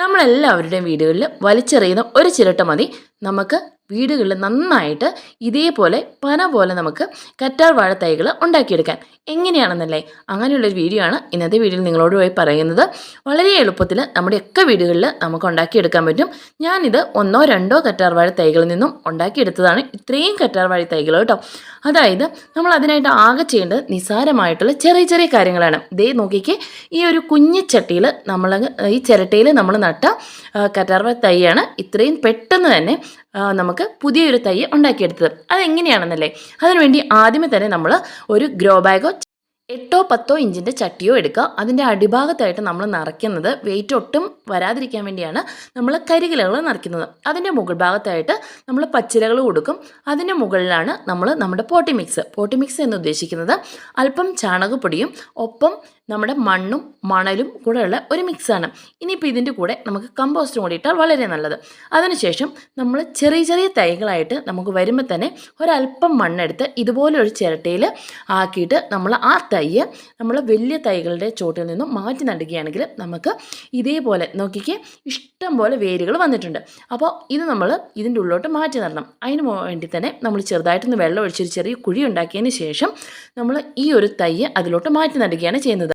നമ്മളെല്ലാവരുടെയും വീടുകളിൽ വലിച്ചെറിയുന്ന ഒരു ചിരട്ട മതി. നമുക്ക് വീടുകളിൽ നന്നായിട്ട് ഇതേപോലെ പന പോലെ നമുക്ക് കറ്റാർ വാഴ തൈകൾ ഉണ്ടാക്കിയെടുക്കാൻ. എങ്ങനെയാണെന്നല്ലേ? അങ്ങനെയുള്ളൊരു വീഡിയോ ആണ് ഇന്നത്തെ വീഡിയോയിൽ നിങ്ങളോട് പോയി പറയുന്നത്. വളരെ എളുപ്പത്തിൽ നമ്മുടെയൊക്കെ വീടുകളിൽ നമുക്ക് ഉണ്ടാക്കിയെടുക്കാൻ പറ്റും. ഞാനിത് ഒന്നോ രണ്ടോ കറ്റാർ വാഴ തൈകളിൽ നിന്നും ഉണ്ടാക്കിയെടുത്തതാണ് ഇത്രയും കറ്റാർ വാഴ തൈകൾ കേട്ടോ. അതായത് നമ്മൾ അതിനായിട്ട് ആകെ ചെയ്യേണ്ടത് നിസാരമായിട്ടുള്ള ചെറിയ ചെറിയ കാര്യങ്ങളാണ്. ദേ നോക്കിക്കേ ഈ ഒരു കുഞ്ഞു ചട്ടിയിൽ നമ്മൾ ഈ ചിരട്ടയിൽ നമ്മൾ നട്ട കറ്റാർവാഴ കറ്റാർ വാഴ തൈയാണ് ഇത്രയും പെട്ടെന്ന് തന്നെ നമുക്ക് പുതിയൊരു തൈ ഉണ്ടാക്കിയെടുത്തത്. അതെങ്ങനെയാണെന്നല്ലേ? അതിനുവേണ്ടി ആദ്യമേ തന്നെ നമ്മൾ ഒരു ഗ്രോ ബാഗോ എട്ടോ പത്തോ ഇഞ്ചിന്റെ ചട്ടിയോ എടുക്കുക. അതിന്റെ അടിഭാഗത്തായിട്ട് നമ്മൾ നിറയ്ക്കുന്നത് വെയിറ്റ് ഒട്ടും വരാതിരിക്കാൻ വേണ്ടിയാണ് നമ്മൾ കരികിലകൾ നിറയ്ക്കുന്നത്. അതിന്റെ മുകൾ ഭാഗത്തായിട്ട് നമ്മൾ പച്ചിലകൾ കൊടുക്കും. അതിന്റെ മുകളിലാണ് നമ്മൾ നമ്മുടെ പോട്ടി മിക്സ് പോട്ടി മിക്സ് എന്ന് ഉദ്ദേശിക്കുന്നത് അല്പം ചാണകപ്പൊടിയും ഒപ്പം നമ്മുടെ മണ്ണും മണലും കൂടെയുള്ള ഒരു മിക്സാണ്. ഇനിയിപ്പോൾ ഇതിന്റെ കൂടെ നമുക്ക് കമ്പോസ്റ്റും കൂടി ഇട്ടാൽ വളരെ നല്ലത്. അതിനുശേഷം നമ്മൾ ചെറിയ ചെറിയ തൈകളായിട്ട് നമുക്ക് വരുമ്പോൾ തന്നെ ഒരല്പം മണ്ണെടുത്ത് ഇതുപോലെ ഒരു ചിരട്ടയിൽ ആക്കിയിട്ട് നമ്മൾ ആ തൈ നമ്മൾ വലിയ തൈകളുടെ ചോട്ടിൽ നിന്നും മാറ്റി നടുകയാണെങ്കിൽ നമുക്ക് ഇതേപോലെ നോക്കിക്കേ ഇഷ്ടം പോലെ വേരുകൾ വന്നിട്ടുണ്ട്. അപ്പോൾ ഇത് നമ്മൾ ഇതിന്റെ ഉള്ളിലോട്ട് മാറ്റി നടണം. അതിന് വേണ്ടി തന്നെ നമ്മൾ ചെറുതായിട്ടൊന്ന് വെള്ളം ഒഴിച്ചൊരു ചെറിയ കുഴി ഉണ്ടാക്കിയതിന് ശേഷം നമ്മൾ ഈ ഒരു തൈ അതിലോട്ട് മാറ്റി നടുകയാണ് ചെയ്യുന്നത്.